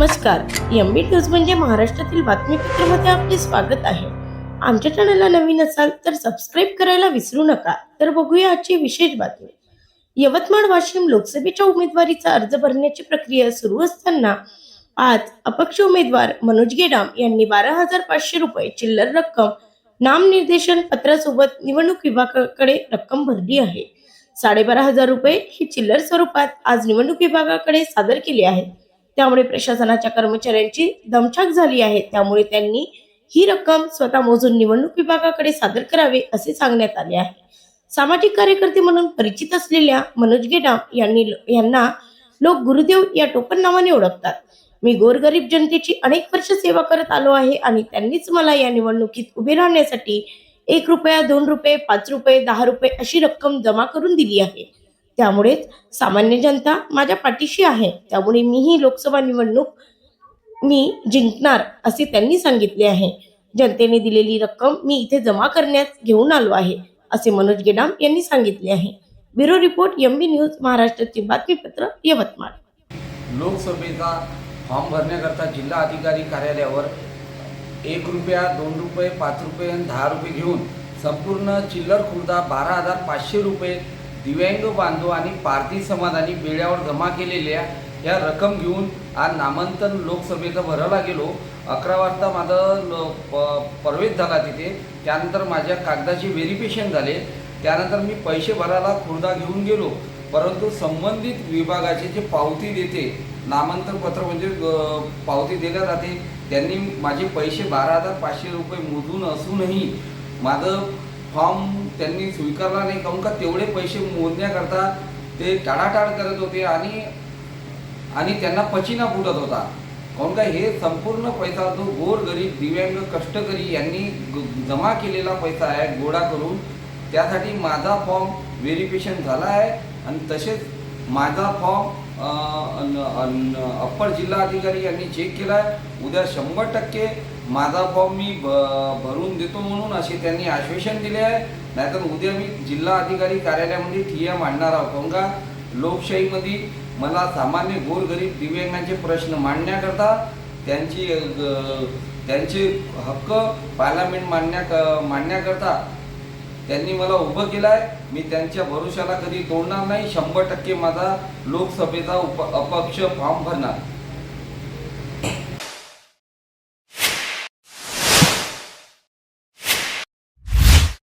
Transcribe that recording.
नमस्कार. M B news म्हणजे महाराष्ट्रातील बातमीपत्रामध्ये आपले स्वागत आहे. आमच्या चॅनलला नवीन असाल तर सबस्क्राईब करायला विसरू नका. तर बघूया आजची विशेष बातमी. यवतमाळ वाशिम लोकसभेच्या उमेदवारीचा अर्ज भरण्याची प्रक्रिया सुरू असताना आज अपक्ष उमेदवार मनोज गेडाम यांनी बारा हजार पाचशे रुपये चिल्लर रक्कम नामनिर्देशन पत्रासोबत निवडणूक विभागाकडे रक्कम भरली आहे. साडेबारा हजार रुपये ही चिल्लर स्वरूपात आज निवडणूक विभागाकडे सादर केली आहेत. त्यामुळे प्रशासनाच्या कर्मचाऱ्यांची दमछाक झाली आहे. त्यामुळे त्यांनी ही रक्कम स्वतः मोजून निवडणूक विभागाकडे सादर करावे असे सांगण्यात आले आहे. सामाजिक कार्यकर्ते म्हणून परिचित असलेल्या मनोज गेडाम यांनी यांना लोक गुरुदेव या टोपण नावाने ओळखतात. मी गोरगरीब जनतेची अनेक वर्ष सेवा करत आलो आहे आणि त्यांनीच मला या निवडणुकीत उभे राहण्यासाठी एक रुपया दोन रुपये पाच रुपये दहा रुपये अशी रक्कम जमा करून दिली आहे. त्यामुळेच सामान्य जनता माझ्या पाठीशी आहे. त्यामुळे मीही लोकसभा निवडणूक मी जिंकणार असे त्यांनी सांगितले आहे. जनतेने दिलेली रक्कम मी इथे जमा करण्यास घेऊन आलो आहे असे मनोज गेडाम यांनी सांगितले आहे. Bureau report M B news महाराष्ट्राचे बातमीपत्र यवतमाळ. लोकसभेचा फॉर्म भरण्याकरता जिल्हा अधिकारी कार्यालयावर एक रुपया दोन रुपये पाच रुपये आणि दहा रुपये घेऊन संपूर्ण चिल्लर खुर्दा बारा हजार पाचशे रुपये दिव्यांग बांधव आणि पारधी समाजाने बेड्यावर जमा केलेल्या या रक्कम घेऊन आज नामांतन लोकसभेचं भरायला गेलो. अकरा वाजता माझं ल प प्रवेश झाला तिथे. त्यानंतर माझ्या कागदाचे व्हेरिफिकेशन झाले. त्यानंतर मी पैसे भरायला खुर्दा घेऊन गेलो. परंतु संबंधित विभागाचे जे पावती देते नामांतर पत्र म्हणजे पावती दिल्या जाते. त्यांनी माझे पैसे बारा हजार पाचशे रुपये मोजून असूनही माझं फॉर्म त्यांनी स्वीकारला नाही. काहून का तेवढे पैसे मोजण्याकरता ते टाळाटाळ करत होते आणि आणि त्यांना पचिना फुटत होता. काहून का हे संपूर्ण पैसा जो गोर गरीब दिव्यांग कष्टकरी यांनी ग- जमा केलेला पैसा आहे गोळा करून. त्यासाठी माझा फॉर्म व्हेरिफिकेशन झाला आहे आणि तसेच माझा फॉर्म अप्पर जिल्हा अधिकारी यांनी चेक केला आहे उद्या शंभर टक्के माझा फॉर्म मी भ भरून देतो म्हणून असे त्यांनी आश्वासन दिले आहे. नाहीतर उद्या मी जिल्हा अधिकारी कार्यालयामध्ये ठिया मांडणार आहोत. काहून का? लोकशाहीमध्ये मला सामान्य गोरगरीब दिव्यांगांचे प्रश्न मांडण्याकरता त्यांची त्यांचे हक्क पार्लमेंट मांडण्या मांडण्याकरता त्यांनी मला उभं केलं आहे मी त्यांच्या भरोशाला कधी तोडणार नाही. शंभर टक्के माझा लोकसभेचा उप अपक्ष फॉर्म भरणार.